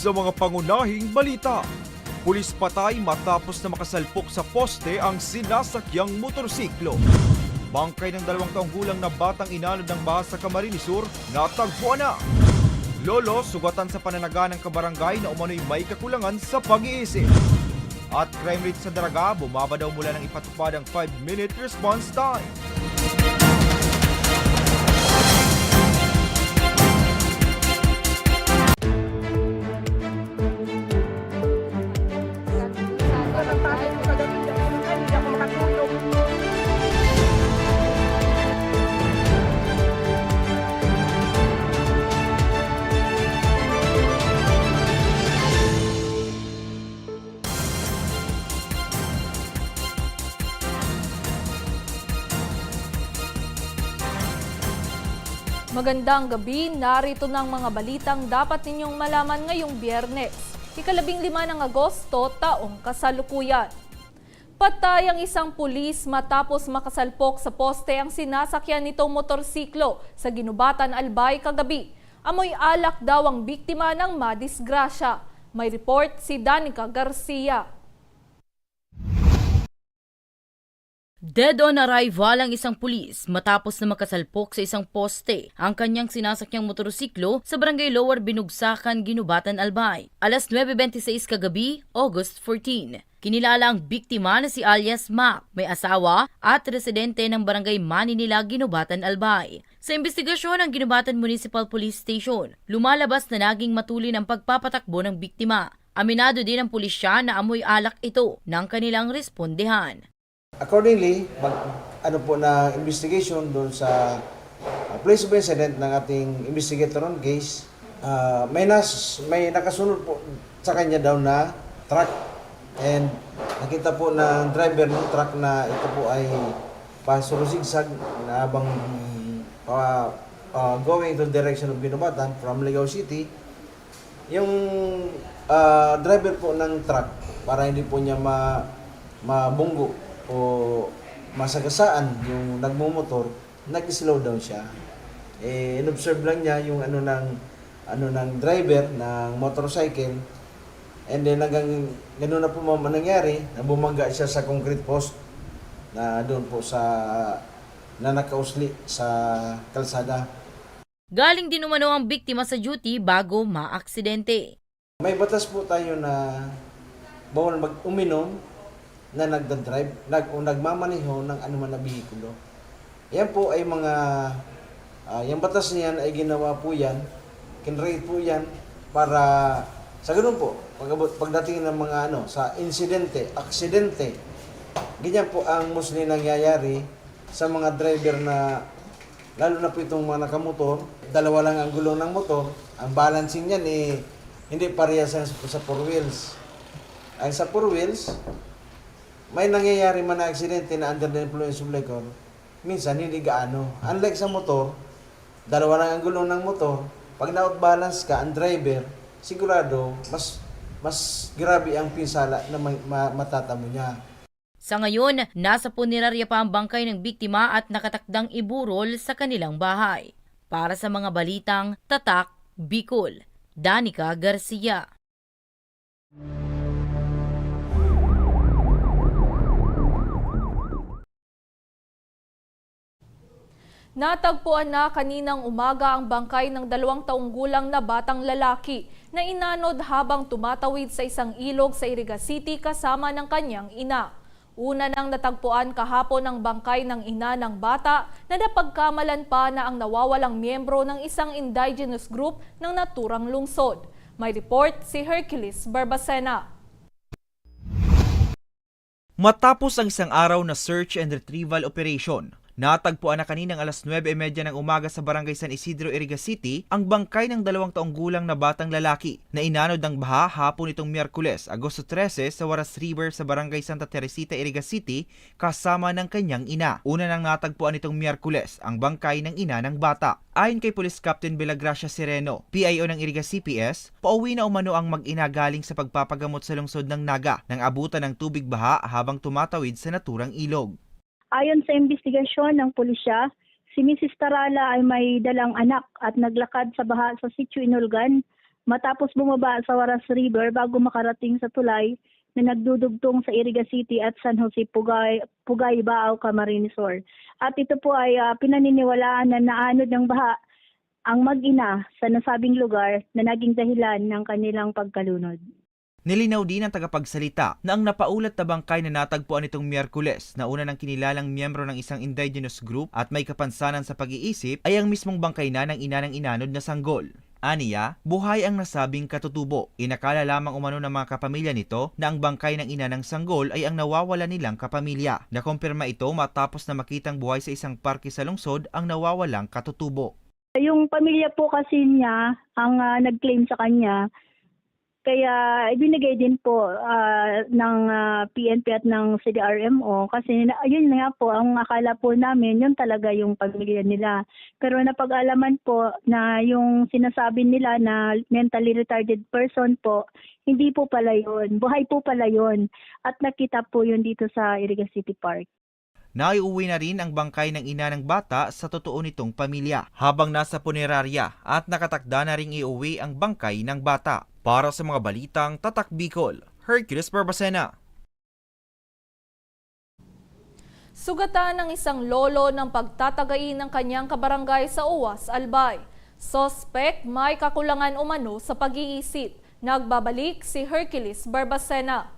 sa mga pangunahing balita. Pulis patay matapos na makasalpok sa poste ang sinasakyang motorsiklo. Bangkay ng dalawang taong gulang na batang inanod ng baha sa Camarines Sur, natagpuan na. Lolo, sugatan sa pananaga ng kabarangay na umano'y may kakulangan sa pag-iisip. At crime rate sa Daraga, bumaba daw mula ng ipatupad ang 5-minute response time. Magandang gabi, narito ng mga balitang dapat ninyong malaman ngayong biyernes, ikalabing lima ng Agosto, taong kasalukuyan. Patay ang isang pulis matapos makasalpok sa poste ang sinasakyan nitong motorsiklo sa Ginubatan Albay kagabi. Amoy alak daw ang biktima ng madisgrasya. May report si Danica Garcia. Dead on arrival ang isang pulis matapos na makasalpok sa isang poste ang kanyang sinasakyang motorsiklo sa barangay Lower Binugsakan, Ginubatan, Albay. Alas 9.26 kagabi, August 14. Kinilala ang biktima na si alias Mac, may asawa at residente ng barangay Maninila, Ginubatan, Albay. Sa investigasyon ng Ginubatan Municipal Police Station, lumalabas na naging matulin ang pagpapatakbo ng biktima. Aminado din ang pulisya na amoy alak ito ng kanilang respondehan. Accordingly, mag, ano po na investigation doon sa uh, place of incident ng ating investigator on case, uh, may, nas, may nakasunod po sa kanya daw na truck. And nakita po ng driver ng truck na ito po ay pasurusigsag na habang uh, uh, going to the direction of Binubatan from Ligao City, yung uh, driver po ng truck para hindi po niya ma mabunggo o masagasaan yung nagmumotor, nag-slow down siya. Eh, in-observe lang niya yung ano ng ano ng driver ng motorcycle and then hanggang ganun na po ma- nangyari, na bumangga siya sa concrete post na doon po sa na nakausli sa kalsada. Galing din umano ang biktima sa duty bago maaksidente. May batas po tayo na bawal mag-uminom na nagda-drive, nag, o nagmamaneho ng anuman na bihikulo. Yan po ay mga, ah, yung batas niyan ay ginawa po yan, kinrate po yan para, sa ganun po, pag, pagdating ng mga ano, sa insidente, aksidente, ganyan po ang mostly nangyayari sa mga driver na, lalo na po itong mga nakamotor, dalawa lang ang gulong ng motor, ang balancing niyan eh, hindi parehas sa, sa four wheels. Ang sa four wheels, may nangyayari man na aksidente na under the influence of liquor, minsan hindi gaano. Unlike sa motor, dalawa lang ang gulong ng motor, pag na-outbalance ka, ang driver, sigurado, mas mas grabe ang pinsala na ma- ma- matatamo niya. Sa ngayon, nasa punerarya pa ang bangkay ng biktima at nakatakdang iburol sa kanilang bahay. Para sa mga balitang Tatak, Bicol, Danica Garcia. Natagpuan na kaninang umaga ang bangkay ng dalawang taong gulang na batang lalaki na inanod habang tumatawid sa isang ilog sa Iriga City kasama ng kanyang ina. Una nang natagpuan kahapon ang bangkay ng ina ng bata na napagkamalan pa na ang nawawalang miyembro ng isang indigenous group ng naturang lungsod. May report si Hercules Barbacena. Matapos ang isang araw na search and retrieval operation, natagpuan na kaninang alas 9.30 ng umaga sa barangay San Isidro, Iriga City ang bangkay ng dalawang taong gulang na batang lalaki na inanod ng baha hapon itong Miyerkules, Agosto 13 sa Waras River sa barangay Santa Teresita, Iriga City kasama ng kanyang ina. Una nang natagpuan itong Miyerkules ang bangkay ng ina ng bata. Ayon kay Police Captain Belagracia Sereno, PIO ng Iriga CPS, pauwi na umano ang mag-ina galing sa pagpapagamot sa lungsod ng Naga nang abutan ng tubig baha habang tumatawid sa naturang ilog. Ayon sa investigasyon ng pulisya, si Mrs. Tarala ay may dalang anak at naglakad sa baha sa sitio Inulgan matapos bumaba sa Waras River bago makarating sa tulay na nagdudugtong sa Iriga City at San Jose Pugay, Pugay Bao, Camarines Sur. At ito po ay ah, pinaniniwalaan na naanod ng baha ang mag-ina sa nasabing lugar na naging dahilan ng kanilang pagkalunod. Nilinaw din ng tagapagsalita na ang napaulat na bangkay na natagpuan nitong Miyerkules na una ng kinilalang miyembro ng isang indigenous group at may kapansanan sa pag-iisip ay ang mismong bangkay na ng ina ng inanod na sanggol. Aniya, buhay ang nasabing katutubo. Inakala lamang umano ng mga kapamilya nito na ang bangkay ng ina ng sanggol ay ang nawawala nilang kapamilya. Nakumpirma ito matapos na makitang buhay sa isang parke sa lungsod ang nawawalang katutubo. Yung pamilya po kasi niya ang ah, nag-claim sa kanya. Kaya ibinigay din po ah, ng ah, PNP at ng CDRMO kasi na- ayun nga po ang akala po namin yun talaga yung pamilya nila. Pero napag-alaman po na yung sinasabi nila na mentally retarded person po, hindi po pala yun. Buhay po pala yun. At nakita po yun dito sa Iriga City Park. Naiuwi na rin ang bangkay ng ina ng bata sa totoo nitong pamilya habang nasa punerarya at nakatakda na ring iuwi ang bangkay ng bata. Para sa mga balitang Tatak Bicol, Hercules Barbacena. Sugatan ng isang lolo ng pagtatagain ng kanyang kabarangay sa Uwas, Albay. Sospek may kakulangan umano sa pag-iisip. Nagbabalik si Hercules Barbacena.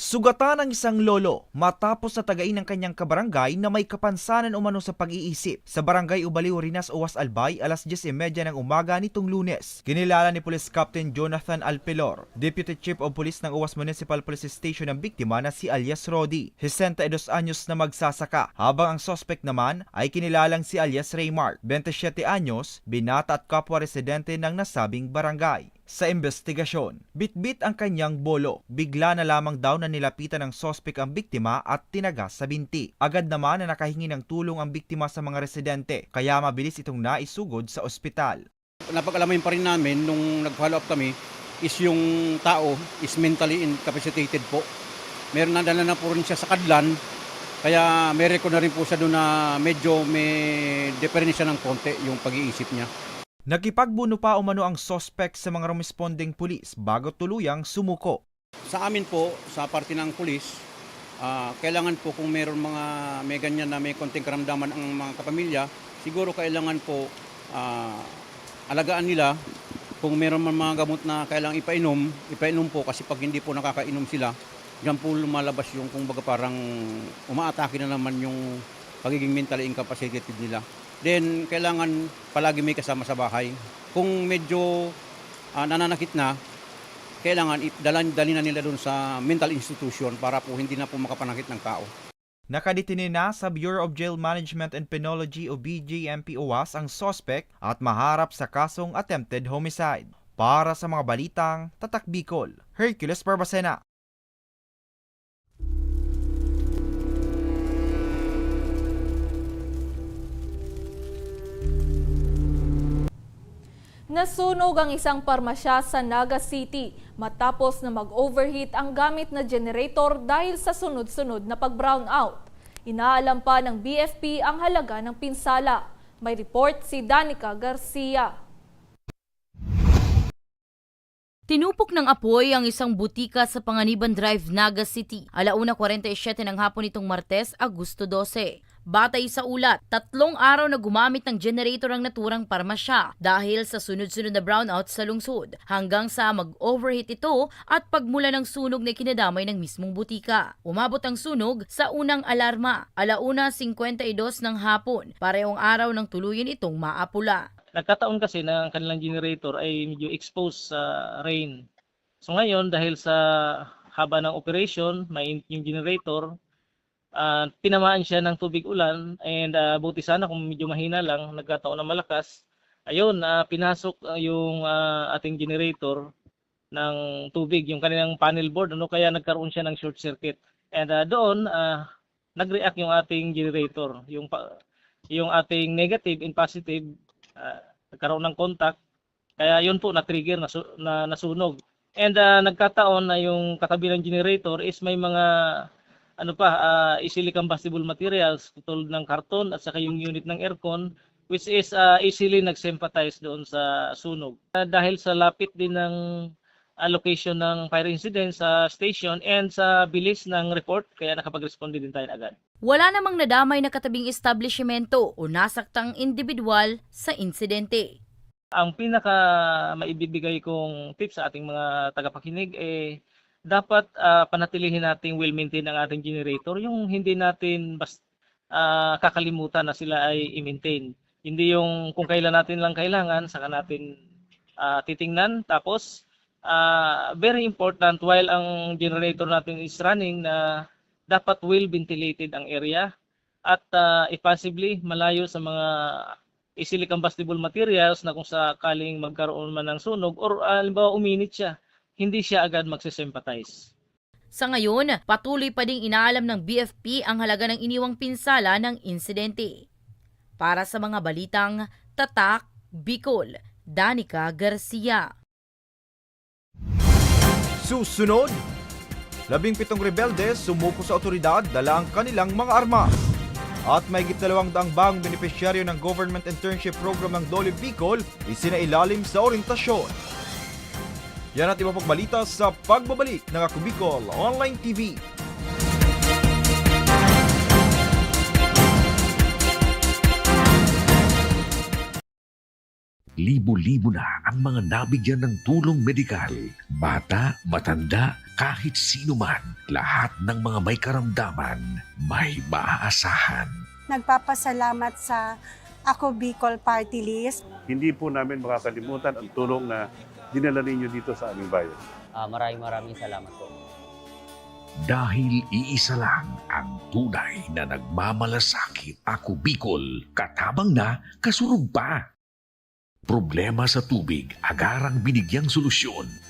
Sugatan ng isang lolo matapos na tagain ng kanyang kabarangay na may kapansanan umano sa pag-iisip sa barangay Ubaliw, Rinas, Uwas, Albay alas 10.30 ng umaga nitong lunes. Kinilala ni Police Captain Jonathan Alpelor, Deputy Chief of Police ng Uwas Municipal Police Station ng biktima na si alias Rodi, 62 anyos na magsasaka, habang ang suspect naman ay kinilalang si alias Raymart, 27 anyos, binata at kapwa residente ng nasabing barangay. Sa investigasyon, bitbit ang kanyang bolo. Bigla na lamang daw na nilapitan ng sospek ang biktima at tinaga sa binti. Agad naman na nakahingi ng tulong ang biktima sa mga residente, kaya mabilis itong naisugod sa ospital. napag-alamayin pa rin namin nung nag-follow up kami is yung tao is mentally incapacitated po. Meron na dala na po rin siya sa kadlan, kaya may record na rin po siya doon na medyo may diferensya ng konti yung pag-iisip niya. Nakipagbuno pa umano ang sospek sa mga responding pulis bago tuluyang sumuko. Sa amin po, sa parte ng pulis, ah, kailangan po kung meron mga may ganyan na may konting karamdaman ang mga kapamilya, siguro kailangan po ah, alagaan nila kung meron man mga gamot na kailangang ipainom, ipainom po kasi pag hindi po nakakainom sila, diyan po lumalabas yung kung baga parang umaatake na naman yung pagiging mentally incapacitated nila. Then, kailangan palagi may kasama sa bahay. Kung medyo ah, nananakit na, kailangan dalhin dalhin na nila doon sa mental institution para po hindi na po makapanakit ng tao. Nakadetine na sa Bureau of Jail Management and Penology o BJMP UWAS ang sospek at maharap sa kasong attempted homicide. Para sa mga balitang Tatak Bicol, Hercules Barbacena. Nasunog ang isang parmasya sa Naga City matapos na mag-overheat ang gamit na generator dahil sa sunod-sunod na pag-brownout. Inaalam pa ng BFP ang halaga ng pinsala. May report si Danica Garcia. Tinupok ng apoy ang isang butika sa Panganiban Drive, Naga City. Alauna 47 ng hapon nitong Martes, Agosto 12. Batay sa ulat, tatlong araw na gumamit ng generator ang naturang parmasya dahil sa sunod-sunod na brownout sa lungsod hanggang sa mag-overheat ito at pagmula ng sunog na kinadamay ng mismong butika. Umabot ang sunog sa unang alarma, alauna 52 ng hapon, parehong araw ng tuluyan itong maapula. nagkataon kasi na ang kanilang generator ay medyo exposed sa rain. So ngayon dahil sa haba ng operation, may yung generator, ah, tinamaan siya ng tubig ulan and ah, buti sana kung medyo mahina lang, nagkataon na malakas. Ayun, ah, pinasok ah, yung ah, ating generator ng tubig, yung kanilang panel board, ano kaya nagkaroon siya ng short circuit. And ah, doon ah, nag-react yung ating generator, yung yung ating negative and positive ah, nagkaroon ng contact. Kaya yun po na-trigger, nasu- na, nasunog. And ah, nagkataon na yung katabi ng generator is may mga ano pa, ah, easily combustible materials tulad ng karton at saka yung unit ng aircon which is uh, easily nag-sympathize doon sa sunog. Uh, dahil sa lapit din ng uh, location ng fire incident sa station and sa bilis ng report, kaya nakapag-respond din tayo agad. Wala namang nadamay na katabing establishmento o nasaktang individual sa insidente. Ang pinaka maibibigay kong tips sa ating mga tagapakinig eh dapat ah, panatilihin nating well maintain ang ating generator. Yung hindi natin bas ah, kakalimutan na sila ay i-maintain. Hindi yung kung kailan natin lang kailangan saka natin ah, titingnan. Tapos ah, very important while ang generator natin is running na dapat well ventilated ang area. At ah, if possibly malayo sa mga easily combustible materials na kung sakaling magkaroon man ng sunog or uh, halimbawa uminit siya, hindi siya agad magsisympathize. Sa ngayon, patuloy pa ding inaalam ng BFP ang halaga ng iniwang pinsala ng insidente. Para sa mga balitang Tatak, Bicol, Danica Garcia. Susunod, labing pitong rebelde sumuko sa otoridad dala ang kanilang mga armas. At may dalawang daang bang benepisyaryo ng Government Internship Program ng Dole Bicol isinailalim sa orientasyon. Yan at iba pang balita sa pagbabalik ng Ako Bicol Online TV. Libo-libo na ang mga nabigyan ng tulong medikal. Bata, matanda, kahit sino man, lahat ng mga may karamdaman, may maaasahan. nagpapasalamat sa Ako Bicol Party List. Hindi po namin makakalimutan ang tulong na dinala ninyo dito sa aming bayan. Ah, maraming maraming salamat po. Dahil iisa lang ang tunay na nagmamalasakit. Ako Bicol, katabang na, kasurog pa. Problema sa tubig, agarang binigyang solusyon.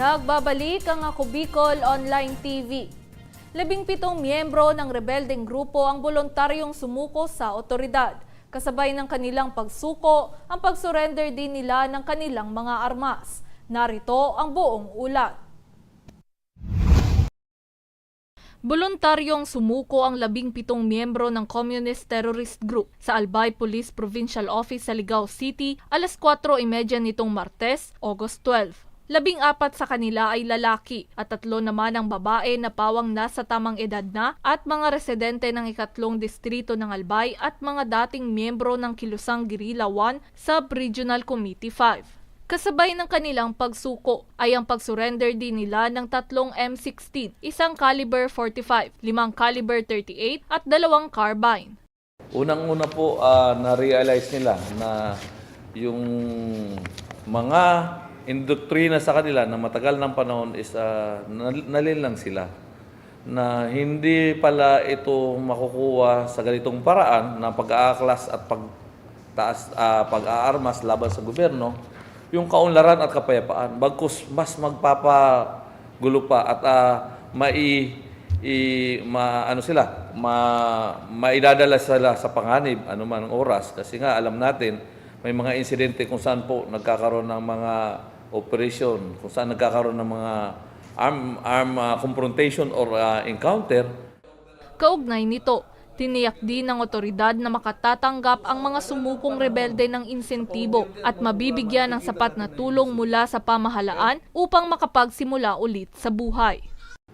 Nagbabalik ang Ako Bicol Online TV. Labing pitong miyembro ng rebeldeng grupo ang voluntaryong sumuko sa otoridad. Kasabay ng kanilang pagsuko, ang pagsurrender din nila ng kanilang mga armas. Narito ang buong ulat. Voluntaryong sumuko ang labing pitong miyembro ng Communist Terrorist Group sa Albay Police Provincial Office sa Ligao City alas 4.30 nitong Martes, August 12. Labing apat sa kanila ay lalaki at tatlo naman ang babae na pawang nasa tamang edad na at mga residente ng ikatlong distrito ng Albay at mga dating miyembro ng Kilusang Guerrilla 1 Sub-Regional Committee 5. Kasabay ng kanilang pagsuko ay ang pagsurrender din nila ng tatlong M16, isang caliber 45, limang caliber 38 at dalawang carbine. Unang-una po ah, na-realize nila na yung mga indoktrina sa kanila na matagal ng panahon is uh, nalilang sila. Na hindi pala ito makukuha sa ganitong paraan na pag-aaklas at pagtaas ah, pag-aarmas laban sa gobyerno yung kaunlaran at kapayapaan. Bagkus mas magpapagulo pa at ah, mai i, ma, ano sila, ma, maidadala sila sa panganib anuman ang oras. Kasi nga alam natin may mga insidente kung saan po nagkakaroon ng mga operation, kung saan nagkakaroon ng mga arm, arm ah, confrontation or ah, encounter Kaugnay nito, tiniyak din ng otoridad na makatatanggap ang mga sumukong rebelde ng insentibo at mabibigyan ng sapat na tulong mula sa pamahalaan upang makapagsimula ulit sa buhay.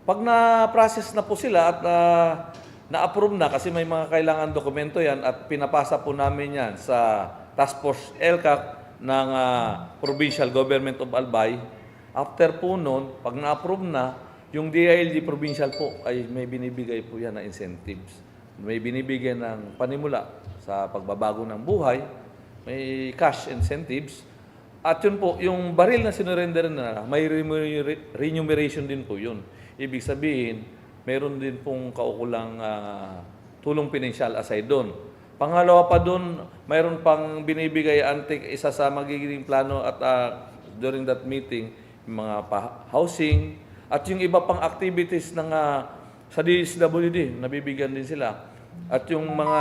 Pag na-process na po sila at ah, na-approve na kasi may mga kailangan dokumento yan at pinapasa po namin yan sa Task Force LCAC ng ah, Provincial Government of Albay. After po noon, pag na-approve na, yung DILG Provincial po ay may binibigay po yan na incentives. May binibigay ng panimula sa pagbabago ng buhay, may cash incentives, at yun po, yung baril na sinurrender na, may remuner- remuneration din po yun. Ibig sabihin, meron din pong kaukulang ah, tulong pinansyal aside doon. Pangalawa pa doon, mayroon pang binibigay antik isa sa magiging plano at ah, during that meeting, mga pa- housing at yung iba pang activities ng ah, sa DSWD, nabibigyan din sila. At yung mga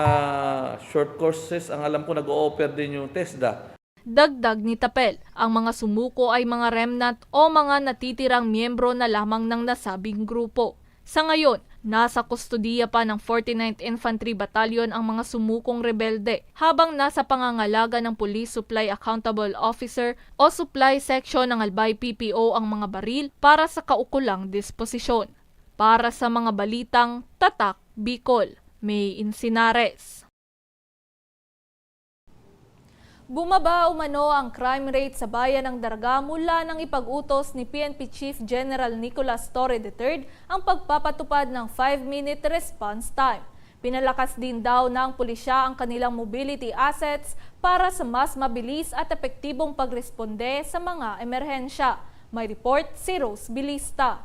short courses, ang alam ko nag-o-offer din yung TESDA. Dagdag ni Tapel, ang mga sumuko ay mga remnant o mga natitirang miyembro na lamang ng nasabing grupo. Sa ngayon, nasa kustodiya pa ng 49th Infantry Battalion ang mga sumukong rebelde, habang nasa pangangalaga ng Police Supply Accountable Officer o Supply Section ng Albay PPO ang mga baril para sa kaukulang disposisyon. Para sa mga balitang Tatak Bicol, May Insinares. Bumaba umano ang crime rate sa bayan ng Darga mula nang ipag-utos ni PNP Chief General Nicolas Torre III ang pagpapatupad ng 5-minute response time. Pinalakas din daw ng pulisya ang kanilang mobility assets para sa mas mabilis at epektibong pagresponde sa mga emerhensya. May report si Rose Bilista.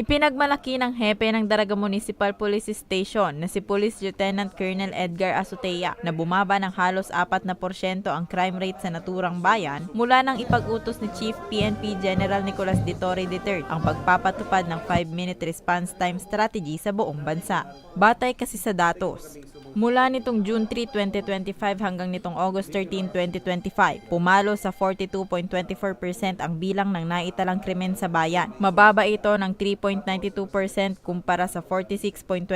Ipinagmalaki ng hepe ng Daraga Municipal Police Station na si Police Lieutenant Colonel Edgar Azutea na bumaba ng halos 4% ang crime rate sa naturang bayan mula nang ipag-utos ni Chief PNP General Nicolas de Torre III ang pagpapatupad ng 5-minute response time strategy sa buong bansa. Batay kasi sa datos, Mula nitong June 3, 2025 hanggang nitong August 13, 2025, pumalo sa 42.24% ang bilang ng naitalang krimen sa bayan. Mababa ito ng 3.92% kumpara sa 46.21%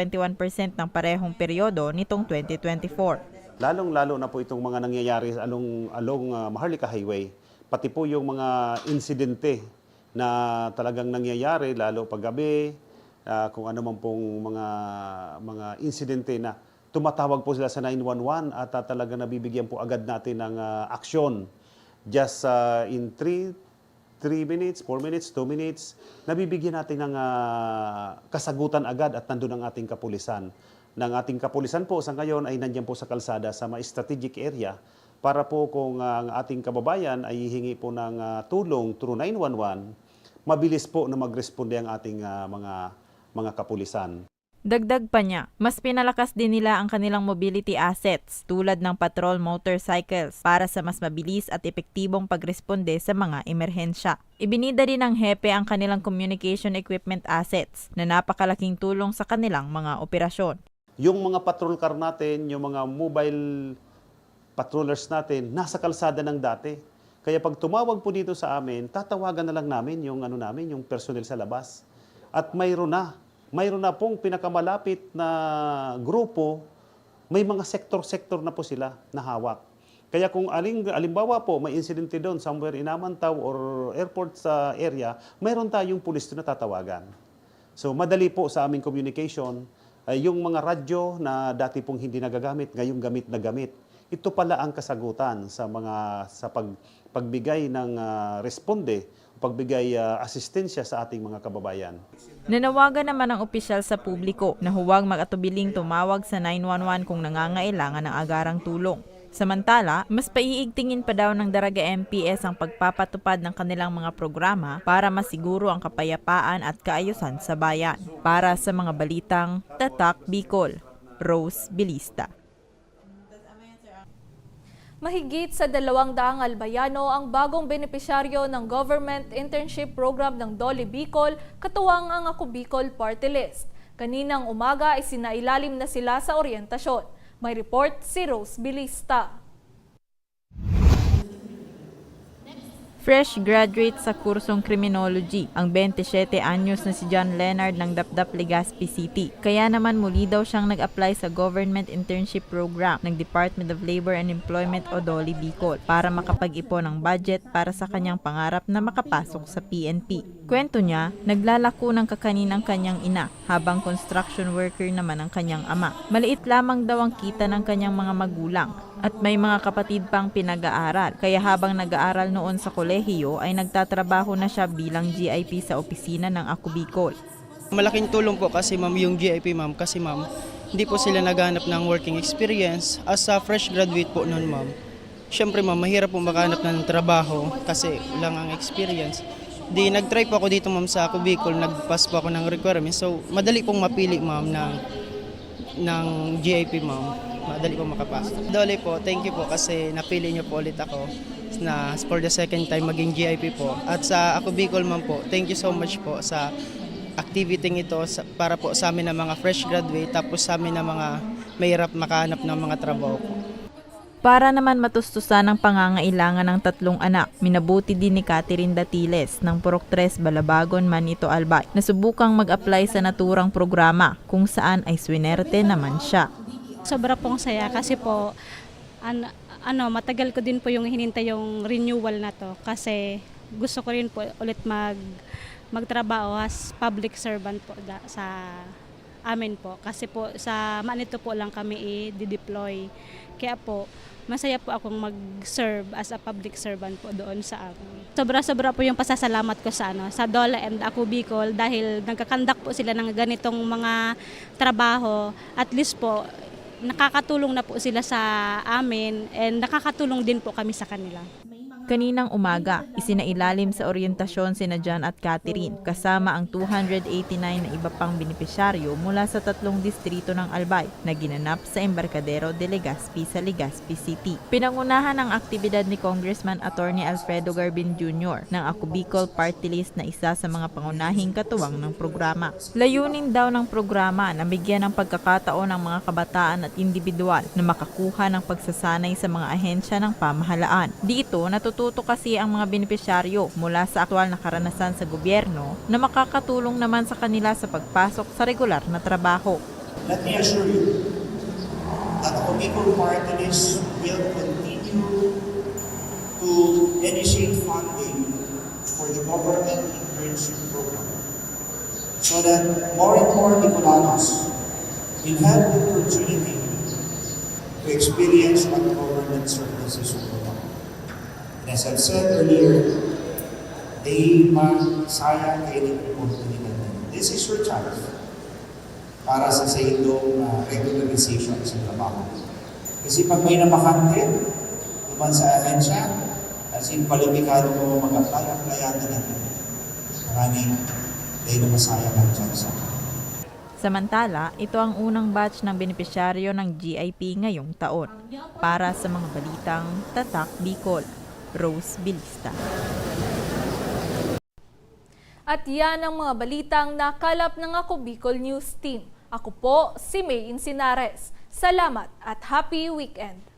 ng parehong peryodo nitong 2024. Lalong-lalo na po itong mga nangyayari along, along uh, Maharlika Highway, pati po yung mga insidente na talagang nangyayari, lalo pag gabi, uh, kung ano man pong mga, mga insidente na tumatawag po sila sa 911 at uh, talaga nabibigyan po agad natin ng uh, aksyon. Just uh, in 3 3 minutes, 4 minutes, 2 minutes, nabibigyan natin ng uh, kasagutan agad at nandun ang ating kapulisan. Ng ating kapulisan po sa ngayon ay nandiyan po sa kalsada sa mga strategic area para po kung uh, ang ating kababayan ay hihingi po ng uh, tulong through 911, mabilis po na magresponde ang ating uh, mga mga kapulisan. Dagdag pa niya, mas pinalakas din nila ang kanilang mobility assets tulad ng patrol motorcycles para sa mas mabilis at epektibong pagresponde sa mga emerhensya. Ibinida din ng hepe ang kanilang communication equipment assets na napakalaking tulong sa kanilang mga operasyon. Yung mga patrol car natin, yung mga mobile patrollers natin, nasa kalsada ng dati. Kaya pag tumawag po dito sa amin, tatawagan na lang namin yung ano namin, yung personnel sa labas. At mayroon na mayroon na pong pinakamalapit na grupo, may mga sektor-sektor na po sila na hawak. Kaya kung aling, alimbawa po, may insidente doon somewhere in Amantaw or airport sa area, mayroon tayong pulis na tatawagan. So madali po sa aming communication, ay yung mga radyo na dati pong hindi nagagamit, ngayong gamit na gamit. ito pala ang kasagutan sa mga sa pag, pagbigay ng ah, responde, pagbigay ah, asistensya sa ating mga kababayan. Nanawagan naman ang opisyal sa publiko na huwag mag-atubiling tumawag sa 911 kung nangangailangan ng agarang tulong. Samantala, mas paiigtingin pa daw ng Daraga MPS ang pagpapatupad ng kanilang mga programa para masiguro ang kapayapaan at kaayusan sa bayan. Para sa mga balitang Tatak Bicol, Rose Bilista. Mahigit sa dalawang daang albayano ang bagong benepisyaryo ng Government Internship Program ng Dole Bicol, katuwang ang Ako Bicol Party List. Kaninang umaga ay sinailalim na sila sa oryentasyon. May report si Rose Bilista. Fresh graduate sa kursong Criminology, ang 27 anyos na si John Leonard ng Dapdap Legazpi City. Kaya naman muli daw siyang nag-apply sa Government Internship Program ng Department of Labor and Employment o DOLE Bicol para makapag-ipon ng budget para sa kanyang pangarap na makapasok sa PNP. Kwento niya, naglalako ng kakanin ang kanyang ina habang construction worker naman ang kanyang ama. Maliit lamang daw ang kita ng kanyang mga magulang at may mga kapatid pang pinag-aaral. Kaya habang nag-aaral noon sa kolehiyo ay nagtatrabaho na siya bilang GIP sa opisina ng Ako. Malaking tulong po kasi ma'am yung GIP ma'am kasi ma'am hindi po sila naghanap ng working experience as a fresh graduate po noon ma'am. Siyempre ma'am mahirap po makahanap ng trabaho kasi lang ang experience. Di nag-try po ako dito ma'am sa Ako nag-pass po ako ng requirements. So madali pong mapili ma'am ng ng GIP ma'am. Madali pong makapasok. Dole po, thank you po kasi napili niyo po ulit ako na for the second time maging GIP po. At sa Ako Bicol ma'am po, thank you so much po sa activity ito para po sa amin na mga fresh graduate tapos sa amin na mga mahirap makahanap ng mga trabaho po. Para naman matustusan ang pangangailangan ng tatlong anak, minabuti din ni Catherine Datiles ng Purok 3 Balabagon, Manito, Albay na subukang mag-apply sa naturang programa kung saan ay swinerte naman siya. Sobra pong saya kasi po an- ano, matagal ko din po yung hinintay yung renewal na to kasi gusto ko rin po ulit mag magtrabaho as public servant po da, sa amin po kasi po sa Manito po lang kami i-deploy. Kaya po masaya po akong mag-serve as a public servant po doon sa amin. Sobra-sobra po yung pasasalamat ko sa ano, sa Dola and Ako Bicol dahil nagkakandak po sila ng ganitong mga trabaho. At least po nakakatulong na po sila sa amin and nakakatulong din po kami sa kanila. Kaninang umaga, isinailalim sa oryentasyon sina John at Catherine kasama ang 289 na iba pang benepisyaryo mula sa tatlong distrito ng Albay na ginanap sa Embarcadero de Legazpi sa Legazpi City. Pinangunahan ang aktibidad ni Congressman Attorney Alfredo Garbin Jr. ng Ako Bicol Party List na isa sa mga pangunahing katuwang ng programa. Layunin daw ng programa na bigyan ng pagkakataon ng mga kabataan at individual na makakuha ng pagsasanay sa mga ahensya ng pamahalaan. Dito, natututo kasi ang mga benepisyaryo mula sa aktwal na karanasan sa gobyerno na makakatulong naman sa kanila sa pagpasok sa regular na trabaho. Let me assure you that Bicol Party List will continue to initiate funding for the government internship program so that more and more Bicolanos will have the opportunity to experience what government services will provide. And as I've said earlier, they masayang kayo oportunidad. This is your chance para sa sa inyong uh, regularization sa trabaho. Kasi pag may nabakante, naman sa ahensya, as in kwalipikado mo mag-apply, applyan na natin. Maraming dahil na masayang ang chance. Samantala, ito ang unang batch ng benepisyaryo ng GIP ngayong taon. Para sa mga balitang Tatak Bicol, Rose Bilista. At yan ang mga balitang nakalap ng Ako Bicol News Team. Ako po si May Insinares. Salamat at happy weekend!